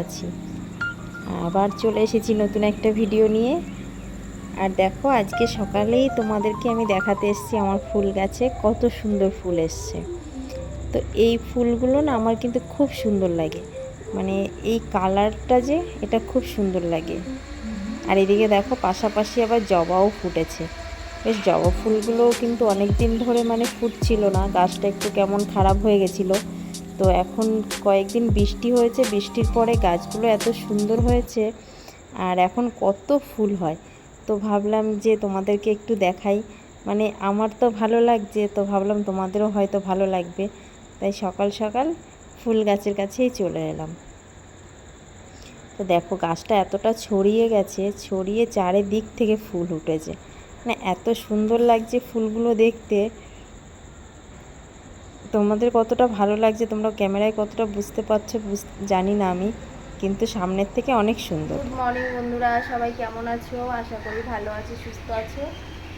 আছি আবার চলে এসেছি নতুন একটা ভিডিও নিয়ে। আর দেখো, আজকে সকালেই তোমাদেরকে আমি দেখাতে এসেছি আমার ফুল গাছে কত সুন্দর ফুল এসছে। তো এই ফুলগুলো না আমার কিন্তু খুব সুন্দর লাগে। মানে এই কালারটা যে, এটা খুব সুন্দর লাগে। আর এদিকে দেখো, পাশাপাশি আবার জবাও ফুটেছে। বেশ, জবা ফুলগুলোও কিন্তু অনেক দিন ধরে মানে ফুটছিল না। গাছটা একটু কেমন খারাপ হয়ে গেছিল। তো এখন কয়েকদিন বৃষ্টি হয়েছে, বৃষ্টির পরে গাছগুলো এত সুন্দর হয়েছে আর এখন কত ফুল হয়। তো ভাবলাম যে তোমাদেরকে একটু দেখাই। মানে আমার তো ভালো লাগছে, তো ভাবলাম তোমাদেরও হয়তো ভালো লাগবে। তাই সকাল সকাল ফুল গাছের কাছেই চলে এলাম। তো দেখো গাছটা এতটা ছড়িয়ে গেছে, ছড়িয়ে চারিদিক থেকে ফুল উঠেছে। মানে এত সুন্দর লাগছে ফুলগুলো দেখতে। তোমাদের কতটা ভালো লাগছে, তোমরা ক্যামেরায় কতটা বুঝতে পারছ জানি না আমি, কিন্তু সামনের থেকে অনেক সুন্দর। গুড মর্নিং বন্ধুরা, সবাই কেমন আছো? আশা করি ভালো আছি, সুস্থ আছো।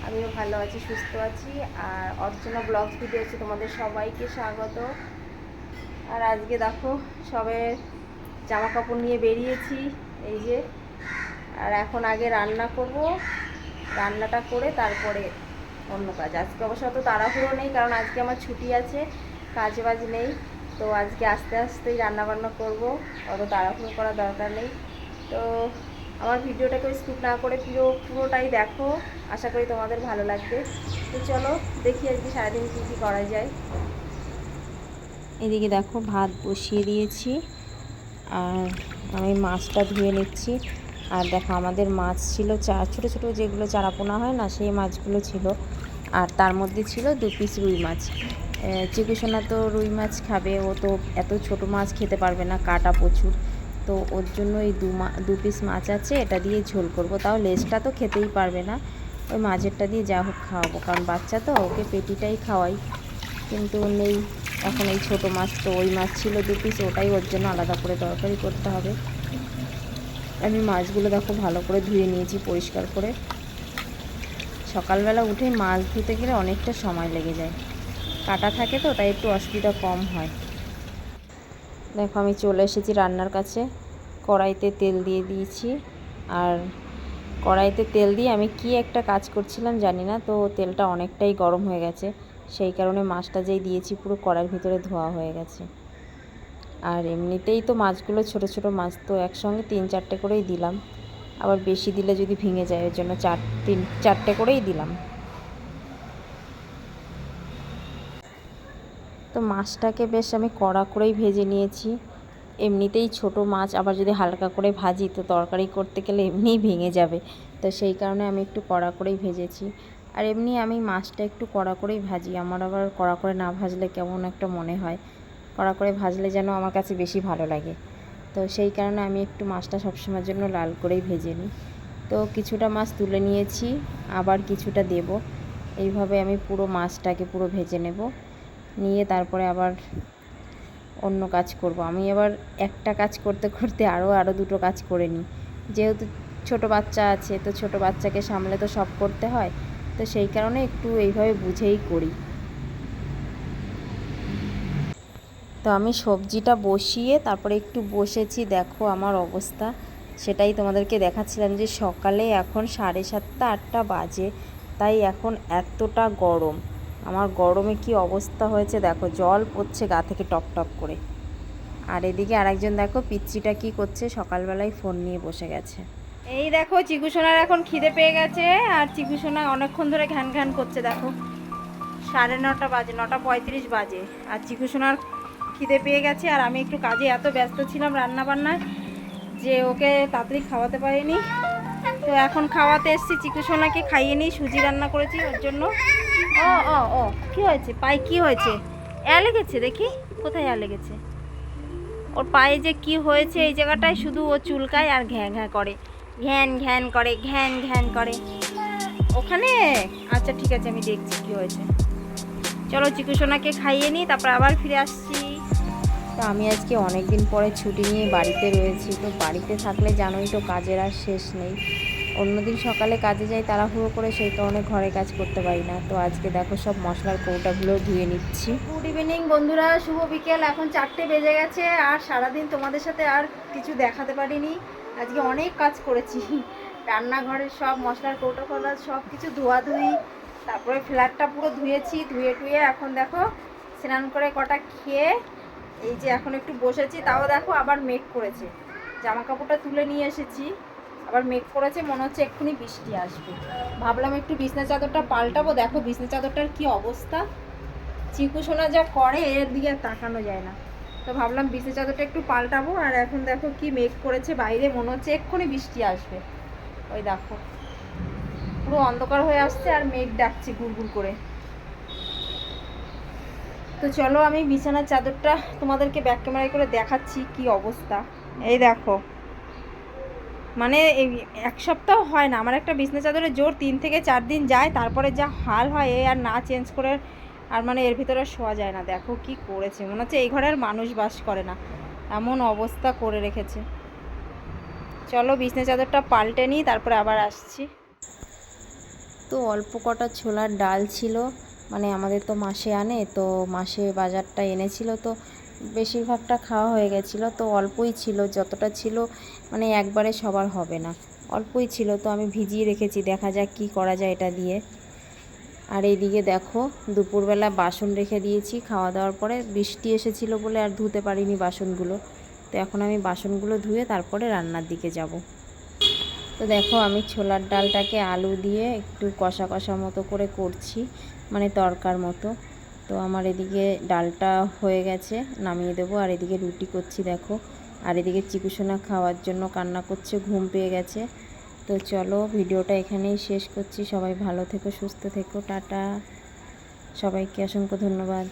আমিও ভালো আছি, সুস্থ আছি। আর অর্চনা ব্লগস ভিডিওতে তোমাদের সবাইকে স্বাগত। আর আজকে দেখো, সবে জামা কাপড় নিয়ে বেরিয়েছি, এই যে। আর এখন আগে রান্না করব, রান্নাটা করে তারপরে অন্য কাজ। আজকে অবশ্য অত তাড়াহুড়ো নেই, কারণ আজকে আমার ছুটি আছে কাজ বাজ নেই। তো আজকে আস্তে আস্তেই রান্না বান্না করব, অত তাড়াহুড়ো করার দরকার নেই। তো আমার ভিডিওটাকে স্কিপ না করে পুরো, পুরোটাই দেখো, আশা করি তোমাদের ভালো লাগবে। তো চলো, দেখি আজকে সারাদিন কী কী করা যায়। এদিকে দেখো, ভাত বসিয়ে দিয়েছি, আর আমি মাছটা ধুয়ে নিচ্ছি। আর দেখো আমাদের মাছ ছিল চা, ছোটো ছোটো যেগুলো চারাপোনা হয় না, সেই মাছগুলো ছিল। আর তার মধ্যে ছিল দু পিস রুই মাছ। চিকুসোনা তো রুই মাছ খাবে, ও তো এত ছোট মাছ খেতে পারবে না, কাটা প্রচুর। তো ওর জন্য এই দু মা, দু পিস মাছ আছে, এটা দিয়ে ঝোল করব। তাও লেজটা তো খেতেই পারবে না। ওই মাছেরটা দিয়ে যা হোক খাওয়াবো, কারণ বাচ্চা তো, ওকে পেটিটাই খাওয়াই। কিন্তু নেই, এখন এই ছোটো মাছ তো, ওই মাছ ছিল দু পিস ওটাই ওর জন্য আলাদা করে তরকারি করতে হবে। আমি মাছগুলো দেখো ভালো করে ধুয়ে নিয়েছি, পরিষ্কার করে। সকালবেলা উঠে মাছ ধুতে গেলে অনেকটা সময় লেগে যায়। কাটা থাকে তো, তাই একটু অসুবিধা কম হয়। দেখো আমি চলে এসেছি রান্নার কাছে। কড়াইতে তেল দিয়ে দিয়েছি। আর কড়াইতে তেল দিয়ে আমি কি একটা কাজ করছিলাম জানি না, তো তেলটা অনেকটাই গরম হয়ে গেছে। সেই কারণে মাছটা যেই দিয়েছি পুরো কড়াইয়ের ভিতরে ধোয়া হয়ে গেছে। আর এমনিতেই তো মাছগুলো ছোট ছোট মাছ তো একসঙ্গে তিন চারটে করেই দিলাম। আবার বেশি দিলে যদি ভেঙে যায়, ওই জন্য চার, তিন, চারটে করেই দিলাম। তো মাছটাকে বেশ আমি কড়া করেই ভেজে নিয়েছি। এমনিতেই ছোট মাছ, আবার যদি হালকা করে ভাজি, তো তরকারি করতে গেলে এমনিই ভেঙে যাবে। তো সেই কারণে আমি একটু কড়া করেই ভেজেছি। আর এমনি আমি মাছটা একটু কড়া করেই ভাজি, আমার আবার কড়া করে না ভাজলে কেমন একটা মনে হয়। কড়া করে ভাজলে যেন আমার কাছে বেশি ভালো লাগে। তো সেই কারণে আমি একটু মাছটা সবসময়ের জন্য লাল করেই ভেজে নিই। তো কিছুটা মাছ তুলে নিয়েছি, আবার কিছুটা দেব। এইভাবে আমি পুরো মাছটাকে পুরো ভেজে নেব। নিয়ে তারপরে আবার অন্য কাজ করব। আমি আবার একটা কাজ করতে করতে আরও আরও দুটো কাজ করে নিই। যেহেতু ছোট বাচ্চা আছে, তো ছোট বাচ্চাকে সামলে তো সব করতে হয়। তো সেই কারণে একটু এইভাবে বুঝেই করি। তো আমি সবজিটা বসিয়ে তারপরে একটু বসেছি, দেখো আমার অবস্থা। সেটাই তোমাদেরকে দেখাচ্ছিলাম যে সকালে এখন সাড়ে সাতটা আটটা বাজে, তাই এখন এতটা গরম। আমার গরমে কি অবস্থা হয়েছে দেখো, জল পড়ছে গা থেকে টপ টপ করে। আর এদিকে আরেকজন দেখো পিচ্চিটা কি করছে, সকালবেলায় ফোন নিয়ে বসে গেছে। এই দেখো চিকুসোনার এখন খিদে পেয়ে গেছে, আর চিকুসোনা অনেকক্ষণ ধরে ঘ্যান ঘ্যান করছে দেখো। সাড়ে নটা বাজে, নটা পঁয়ত্রিশ বাজে, আর চিকুসোনার খিদে পেয়ে গেছে আর আমি একটু কাজে এত ব্যস্ত ছিলাম রান্না বান্নায় যে ওকে তাড়াতাড়ি খাওয়াতে পারিনি। তো এখন খাওয়াতে এসছি চিকুসোনাকে খাইয়ে নিই, সুজি রান্না করেছি ওর জন্য। ও ও ও, কি হয়েছে? পায়ে কি হয়েছে? এ লেগেছে দেখি, কোথায় এ লেগেছে? ওর পায়ে যে কি হয়েছে এই জায়গাটায় শুধু ও চুলকায় আর ঘ্যাঁ ঘ্যাঁ করে। ঘ্যান ঘ্যান করে, ঘ্যান ঘ্যান করে। ওখানে? আচ্ছা ঠিক আছে, আমি দেখছি কি হয়েছে। চলো চিকুসোনাকে খাইয়ে নিই, তারপর আবার ফিরে আসছি। তো আমি আজকে অনেক দিন পরে ছুটি নিয়ে বাড়িতে রয়েছি। তো বাড়িতে থাকলে জানোই তো কাজের আর শেষ নেই। অন্যদিন সকালে কাজে যাই তাড়াহুড়ো করে সেই কারণে ঘরে কাজ করতে পারি না। তো আজকে দেখো সব মশলার কৌটাগুলো ধুয়ে নিচ্ছি। গুড ইভিনিং বন্ধুরা, শুভ বিকেল। এখন চারটে বেজে গেছে আর সারাদিন তোমাদের সাথে আর কিছু দেখাতে পারিনি। আজকে অনেক কাজ করেছি। রান্নাঘরের সব মশলার কৌটা কলা সব কিছু ধোয়াধুয়ি, তারপরে ফ্ল্যাটটা পুরো ধুয়েছি, ধুয়ে টুয়ে এখন দেখো স্নান করে কটা খেয়ে এই যে এখন একটু বসেছি, তাও দেখো আবার মেঘ করেছে। জামা কাপড়টা তুলে নিয়ে এসেছি, আবার মেঘ করেছে, মনে হচ্ছে এক্ষুনি বৃষ্টি আসবে। ভাবলাম একটু বিছনা চাদরটা পাল্টাবো, দেখো বিছনা চাদরটার কি অবস্থা? চিকু সোনা যা করে, এর দিকে তাকানো যায় না। তো ভাবলাম বিছনা চাদরটা একটু পাল্টাবো, আর এখন দেখো কি মেঘ করেছে বাইরে, মনে হচ্ছে এক্ষুনি বৃষ্টি আসবে। ওই দেখো, পুরো অন্ধকার হয়ে আসছে, আর মেঘ ডাকছে গুড়গুড় করে। তো চলো আমি বিছানার চাদরটা তোমাদেরকে ব্যাক ক্যামেরায় করে দেখাচ্ছি কি অবস্থা। এই দেখো। মানে এক সপ্তাহ হয় না, আমার একটা বিছনা চাদরের জোর তিন থেকে চার দিন যায়, তারপরে যা হাল হয় এ আর না চেঞ্জ করে আর মানে এর ভিতরে শোয়া যায় না। দেখো কি করেছে, মনে হচ্ছে এই ঘরের মানুষ বাস করে না। এমন অবস্থা করে রেখেছে। চলো বিছনা চাদরটা পাল্টে নিই, তারপরে আবার আসছি। তো অল্প কটা ছোলার ডাল ছিল। মানে আমাদের তো মাসে আনে, তো মাসে বাজারটা এনেছিল তো বেশিরভাগটা খাওয়া হয়ে গেছিল, তো অল্পই ছিল, যতটা ছিল মানে একবারে সবার হবে না। অল্পই ছিল, তো আমি ভিজিয়ে রেখেছি, দেখা যাক কি করা যায় এটা দিয়ে। আর এইদিকে দেখো, দুপুরবেলা বাসন রেখে দিয়েছি, খাওয়া দাওয়ার পরে বৃষ্টি এসেছিল বলে আর ধুতে পারিনি বাসনগুলো। তো এখন আমি বাসনগুলো ধুয়ে তারপরে রান্নার দিকে যাব। তো দেখো আমি ছোলার ডালটাকে আলু দিয়ে একটু কষা কষা মতো করে করছি মানে তরকার মতো। তো আমার এদিকে ডালটা হয়ে গেছে, নামিয়ে দেবো। আর এদিকে রুটি করছি দেখো। আর এদিকে চিকুসোনা খাওয়ার জন্য কান্না করছে, ঘুম পেয়ে গেছে। তো চলো ভিডিওটা এখানেই শেষ করছি। সবাই ভালো থেকো, সুস্থ থেকো, টাটা। সবাইকে অসংখ্য ধন্যবাদ।